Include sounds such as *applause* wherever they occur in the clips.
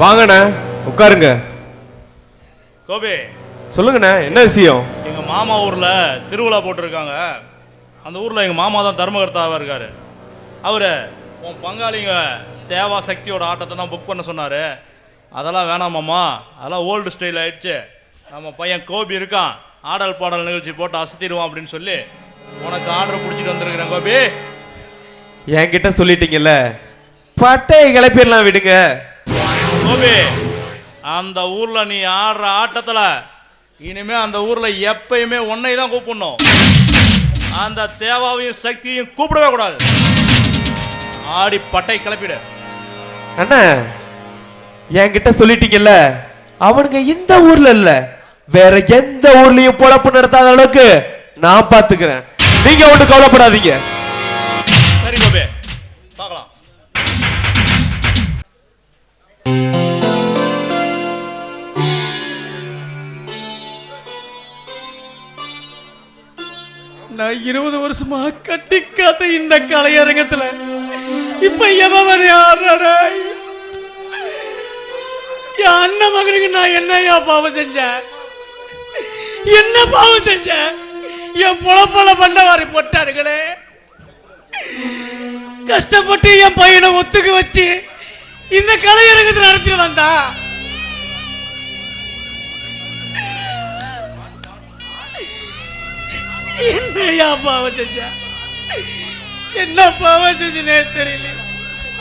வாங்கண்ணே உட்காருங்க. கோபி சொல்லுங்கண்ணே என்ன விஷயம்? எங்கள் மாமா ஊரில் திருவிழா போட்டிருக்காங்க. அந்த ஊரில் எங்கள் மாமா தான் தர்மகர்த்தாவாக இருக்கார். அவர் உன் பங்காளிங்க தேவா சக்தியோட ஆட்டத்தை தான் புக் பண்ண சொன்னார். அதெல்லாம் வேணாம் மாமா அதெல்லாம் ஓல்டு ஸ்டைல் ஆயிடுச்சு. நம்ம பையன் கோபி இருக்கான் ஆடல் பாடல் நிகழ்ச்சி போட்டு அசத்திடுவான் அப்படின்னு சொல்லி உனக்கு ஆர்டர் பிடிச்சிட்டு வந்திருக்கிறேன் கோபி. என்கிட்ட சொல்லிட்டீங்கல்ல பட்டையை கிளப்பிடலாம் விடுங்க. கோபி அந்த ஊர்ல நீ ஆடுற ஆட்டத்துல இனிமே அந்த ஊர்ல எப்பயுமே உன்னை தான் கூப்பிடணும். அந்த தேவாவையும் சக்தியையும் கூப்பிடவே கூடாது. ஆடி பட்டை கிளப்பிடு. அண்ணா என்கிட்ட சொல்லிட்டீங்கல்ல அவனுங்க இந்த ஊர்ல இல்ல. வேற எந்த ஊர்லயும் பொழப்பு நடத்தாத அளவுக்கு நான் பாத்துக்கிறேன். நீங்க ஒண்ணு கவலைப்படாதீங்க. இருபது வருஷமா கட்டிக்காத இந்த கலையரங்கத்துல. இப்ப எவன் யாரடா என் அண்ணன் மகனுக்கு நான் என்னையா பாவம் செஞ்சேன்? என்ன பாவம் செஞ்சேன்? என் பொழப்பல பண்ணவாரி போட்டார்களே. கஷ்டப்பட்டு என் பையனை ஒத்துக்க வச்சு இந்த கலையரங்கத்தில் நடத்திட்டு வந்தா என்னையா பாவம் செஞ்சா? என்ன பாவம் செஞ்சனே தெரியல.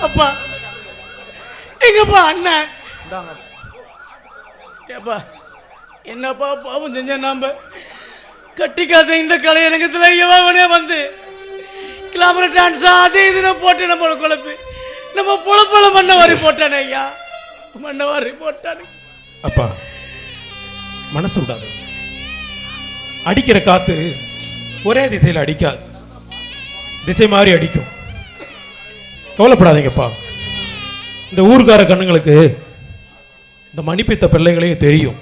அப்பா எங்கப்பா அண்ணன்? ஏப்பா என்னப்பா பாவம் செஞ்ச நாம? கட்டிக்காத இந்த கலையரங்கத்தில் எவனே வந்து கிளாமர டான்ஸ் அது இதுன்னு போட்டு நம்ம குழப்பி. நம்ம பொழப்பல மண்ண வாரி போட்டானே ஐயா. மண்ண வாரி போட்டானே. அப்பா மனசு விடாது. அடிக்கிற காத்து ஒரே திசையில் அடிக்காது. திசை மாறி அடிக்கும். கவலைப்படாதீங்கப்பா. இந்த ஊர்க்கார கண்ணுங்களுக்கு இந்த மணிப்பித்த பிள்ளைங்களையும் தெரியும்.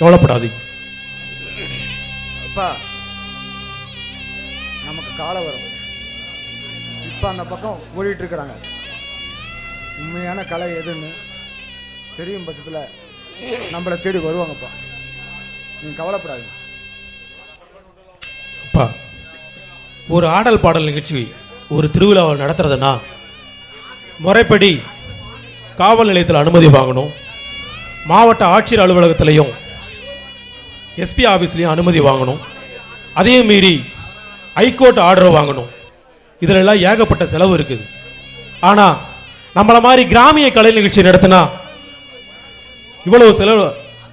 கவலைப்படாதீங்க. அப்பா நமக்கு காலம் வரும். இப்போ அந்த பக்கம் ஓடிட்டு இருக்கிறாங்க. உண்மையான கலை எதுன்னு தெரியும் பட்சத்தில் நம்மளை தேடி வருவாங்கப்பா. நீங்கள் கவலைப்படாதீங்க. ஒரு ஆடல் பாடல் நிகழ்ச்சி ஒரு திருவிழாவை நடத்துறதுன்னா முறைப்படி காவல் நிலையத்தில் அனுமதி வாங்கணும். மாவட்ட ஆட்சியர் அலுவலகத்திலையும் எஸ்பி ஆஃபீஸ்லேயும் அனுமதி வாங்கணும். அதையும் மீறி ஹைகோர்ட் ஆர்டர் வாங்கணும். இதிலெல்லாம் ஏகப்பட்ட செலவு இருக்குது ஆனால் நம்மளை மாதிரி கிராமிய கலை நிகழ்ச்சி நடத்தினா இவ்வளவு செலவு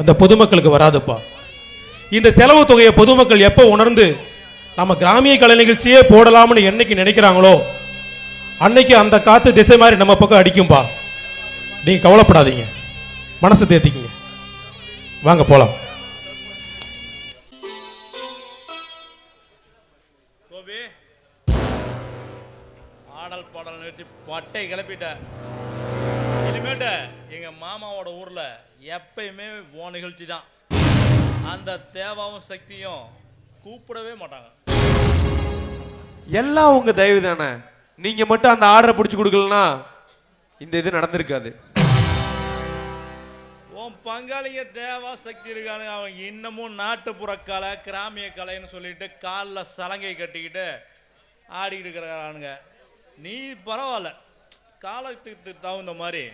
அந்த பொதுமக்களுக்கு வராதுப்பா. இந்த செலவு தொகையை பொதுமக்கள் எப்போ உணர்ந்து நம்ம கிராமிய கலை நிகழ்ச்சியே போடலாம்னு என்னைக்கு நினைக்கிறாங்களோ அன்னைக்கு அந்த காத்து திசை மாதிரி நம்ம பக்கம் அடிக்கும்பா. நீங்க கவலைப்படாதீங்க. மனசு தேத்திக்கிங்க. வாங்க போலாம். கோபி ஆடல் பாடல் நிகழ்ச்சி பட்டை கிளப்பிட்ட. இனிமேட்டு எங்க மாமாவோட ஊர்ல எப்பயுமே ஓ நிகழ்ச்சி தான் அந்த தேவாவும் சக்தியும் கூப்பிடவே மாட்டாங்க. எல்லாம் உங்க தயவு தானே. நீங்க மட்டும் அந்த ஆர்டரை பிடிச்சு கொடுக்கலனா இந்த இது நடந்திருக்காது. உன் பங்காளிங்க தேவா சக்தி இருக்கானு அவன் இன்னமும் நாட்டுப்புற கலை கிராமிய கலைன்னு சொல்லிட்டு காலில் சலங்கை கட்டிக்கிட்டு ஆடிக்கிட்டு இருக்கிறானுங்க. நீ பரவாயில்ல. காலத்துக்கு தகுந்த மாதிரி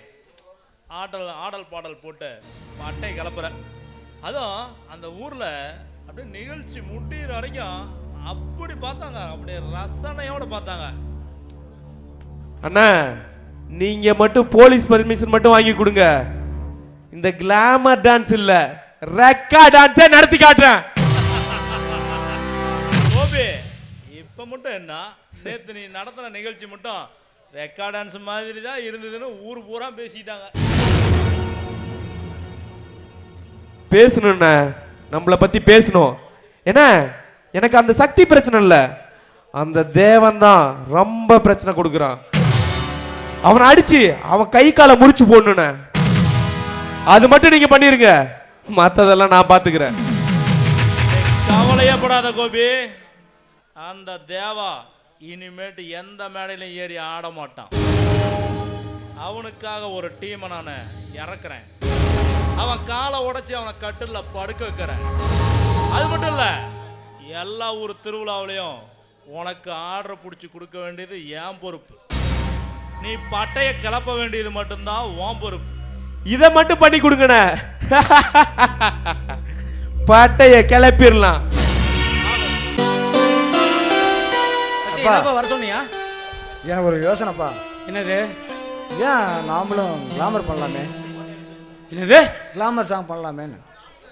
ஆடல் ஆடல் பாடல் போட்டு அட்டையை கலப்புற. அதுவும் அந்த ஊரில் அப்படியே நிகழ்ச்சி முடிகிற வரைக்கும் அப்படி பார்த்தாங்க. அப்படியே ரசனையோட பார்த்தாங்க. அண்ணா நீங்க மட்டும் போலீஸ் பர்மிஷன் மட்டும் வாங்கி கொடுங்க. இந்த கிளாமர் டான்ஸ் இல்ல ரெக்கா டான்ஸே நடத்தி காட்டுறேன். கோபி இப்போ மட்டும் என்ன? நேற்று நீ நடத்தின நிகழ்ச்சி மட்டும் ரெக்கார்ட் டான்ஸ் மாதிரி தான் இருந்ததுன்னு ஊர் பூரா பேசிட்டாங்க. பேசணும்ண்ணே. நம்மளை பத்தி பேசணும். என்ன? எனக்கு அந்த சக்தி பிரச்சனை இல்லை. அந்த தேவன் தான் ரொம்ப பிரச்சனை கொடுக்குறான். அவனை அடிச்சு அவன் கை காலை முறிச்சு போடணுன அது மட்டும் நீங்க பண்ணிருங்க. மத்ததெல்லாம் நான் பாத்துக்கிறேன். கவலையே படாத கோபி. அந்த தேவா இனிமேட்டு எந்த மேடையிலும் ஏறி ஆட மாட்டான். அவனுக்காக ஒரு டீமை நான் இறக்குறேன். அவன் காலை உடைச்சி அவனை கட்டில் படுக்க வைக்கிறேன். அது மட்டும் இல்லை எல்லா ஊர் திருவிழாவிலையும் உனக்கு ஆர்டர் பிடிச்சி கொடுக்க வேண்டியது என் பொறுப்பு. நீ பட்டையை கிளப்ப வேண்டியது மட்டும்தான் உன் பொறுப்பு. இதை மட்டும் பண்ணி கொடுங்கண்ணே. பட்டைய கிளப்பிடலாம். என்னப்பா வர சொன்னியா? எனக்கு ஒரு யோசனைப்பா. என்னது? ஏன் நாமளும் கிளாமர் பண்ணலாமே? என்னது? கிளாமர் சாங் பண்ணலாமேன்னு.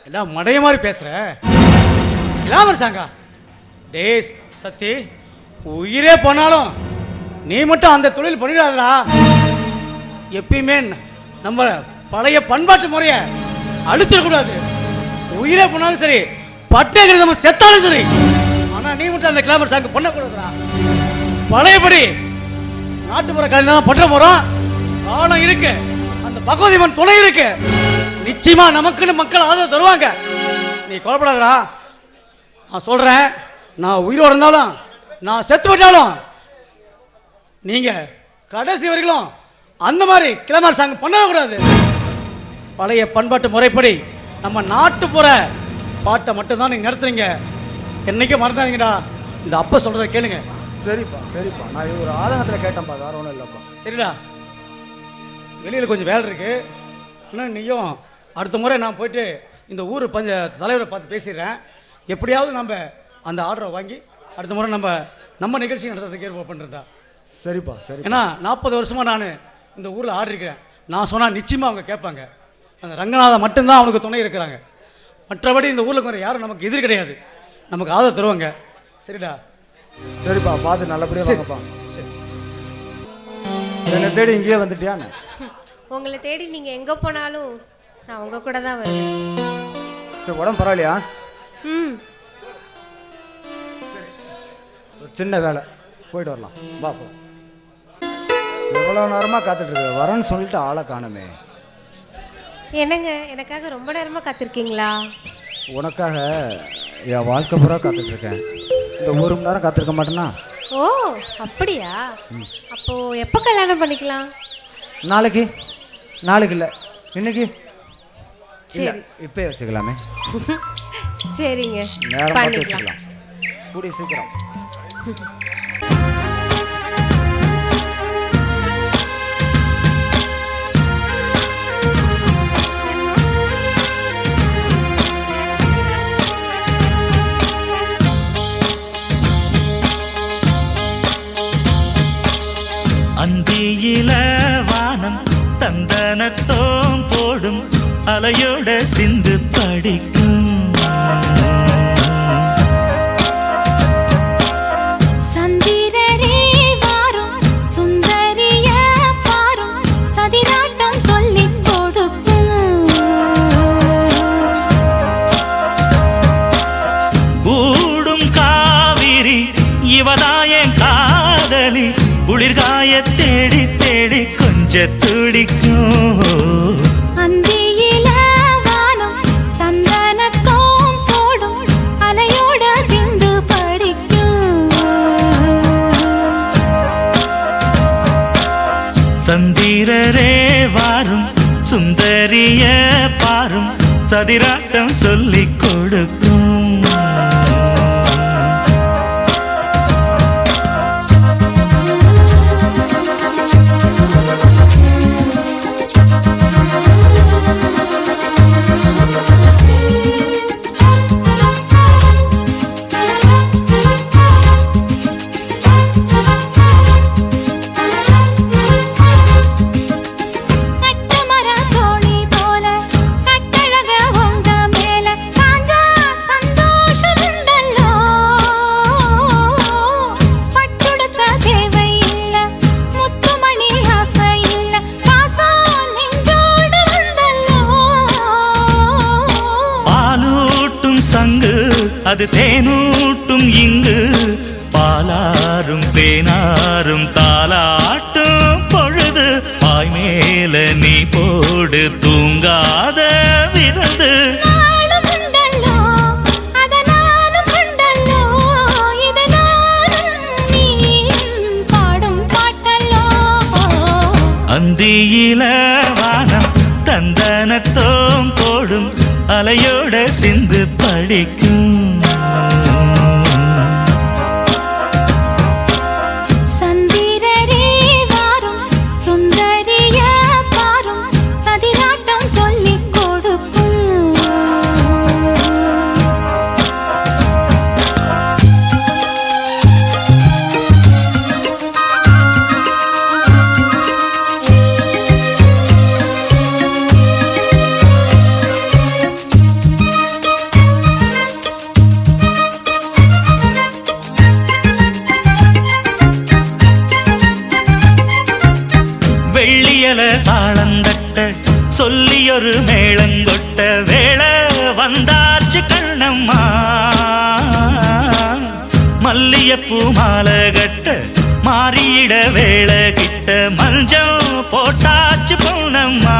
என்ன மடைய மாதிரி பேசுற? கிளாமர் சாங்கா. டேஸ் சத்தி உயிரே போனாலும் நீ மட்டும் அந்த தொழில் பண்ணிடாதடா. எப்பயுமே நம்ம பழைய பண்பாட்டு முறைய அழிச்சிடக்கூடாது உயிரே போனாலும் சரி பட்டேங்கிறது நம்ம செத்தாலும் சரி ஆனா நீ மட்டும் அந்த கிளாமர் சாங் பண்ணக்கூடாதுடா. பழையபடி நாட்டுப்புற கலைஞர் தான் பண்ற போறோம். காலம் இருக்கு அந்த பகவதிமன் துணை இருக்கு. நிச்சயமா நமக்குன்னு மக்கள் ஆதரவு தருவாங்க. நீ கோலப்படாதடா நான் சொல்றேன் நான் உயிரோடு இருந்தாலும் நான் செத்து போயிட்டாலும் நீங்க கடைசி வரைக்கும் அந்த மாதிரி கிளம்பர் சாங் பண்ணவே கூடாது. பழைய பண்பாட்டு முறைப்படி நம்ம நாட்டுப்புற பாட்டை மட்டும்தான் நீங்க நடத்துறீங்க என்னைக்கும் மறந்தாதீங்கடா இந்த அப்பா சொல்றதை கேளுங்க. சரிப்பா சரிப்பா. நான் இது ஒரு ஆதங்கத்தில் கேட்டேன்ப்பா வேற ஒன்றும் இல்லைப்பா. சரிடா. வெளியில் கொஞ்சம் வேலை இருக்கு. ஆனால் நீயும் அடுத்த முறை நான் போயிட்டு இந்த ஊர் பஞ்ச தலைவரை பார்த்து பேசிடுறேன். எப்படியாவது நம்ம அந்த ஆர்டரை வாங்கி அடுத்த முறை நம்ம நம்ம நிகழ்ச்சி நடத்துறதுக்கு ஏற்பாடு பண்ணுறதா சரிப்பா சரி ஏன்னா நாற்பது வருஷமாக நான் இந்த ஊரில் ஆடிருக்கிறேன் நான் சொன்னால் நிச்சயமாக அவங்க கேட்பாங்க. அந்த ரங்கநாதன் மட்டும்தான் அவனுக்கு துணை இருக்கிறாங்க. மற்றபடி இந்த ஊரில் கொஞ்சம் யாரும் நமக்கு எதிர் கிடையாது. நமக்கு ஆதரவு தருவாங்க. சரிடா? சரிப்பா பார்த்து நல்லபடியாக சரி. வாங்கப்பா. என்னை தேடி இங்கேயே வந்துட்டியான்னு உங்களை தேடி நீங்கள் எங்கே போனாலும் நான் உங்கள் கூட தான் வருவேன். சரி உடம்பு பரவாயில்லையா? ஒரு சின்ன வேலை. போயிட்டு வரலாம். வா போ. எவ்வளோ நேரமாக காத்துட்டு இருக்க. வரேன்னு சொல்லிட்டு ஆளை காணுமே. என்னங்க எனக்காக ரொம்ப நேரமாக காத்திருக்கீங்களா? உனக்காக என் வாழ்க்கை பூரா காத்துட்டு இருக்கேன். இந்த ஒரு மணி நேரம் காத்திருக்க மாட்டேனா ஓ அப்படியா? அப்போ எப்போ கல்யாணம் பண்ணிக்கலாம்? நாளைக்கு. நாளைக்கு இல்லை. இன்னைக்கு? இல்லை சரி. இப்போயே வச்சுக்கலாமே. *laughs* சரிங்க. நேரம் பார்த்து பண்ணிக்கலாம். வச்சுக்கலாம். கூடிய சீக்கிரம். கொஞ்ச துடிக்கும். அந்தியில வானம் தந்தனத்தோம் போடும் அலையோட சிந்து படிக்கும். சந்திரரே வாரும் சுந்தரிய பாரும் சதிராட்டம் சொல்லிக் கொடுக்கும். பாடும் பாட்டல்லோ அந்தியில வானம் மல்லியப்பூ மாலை கட்ட மாறியிட வேலை கிட்ட மஞ்சள் போட்டாச்சு பொண்ணம்மா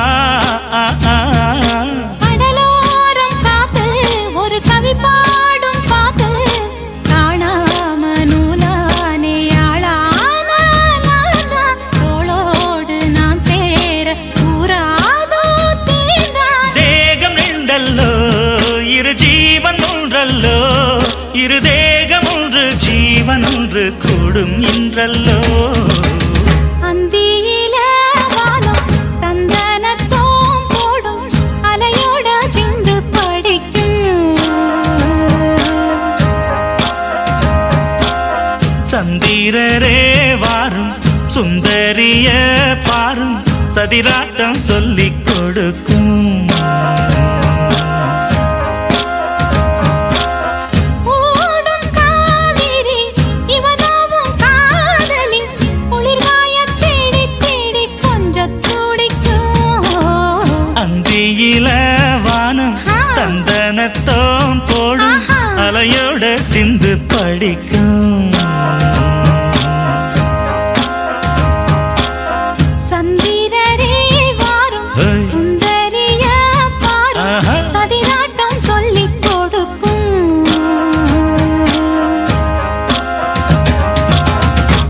ஒன்று கூடும் இன்றல்லோ. சந்திரரே வாரும் சுந்தரிய பாரும் சதிராட்டம் சொல்லிக் கொடுக்கும்.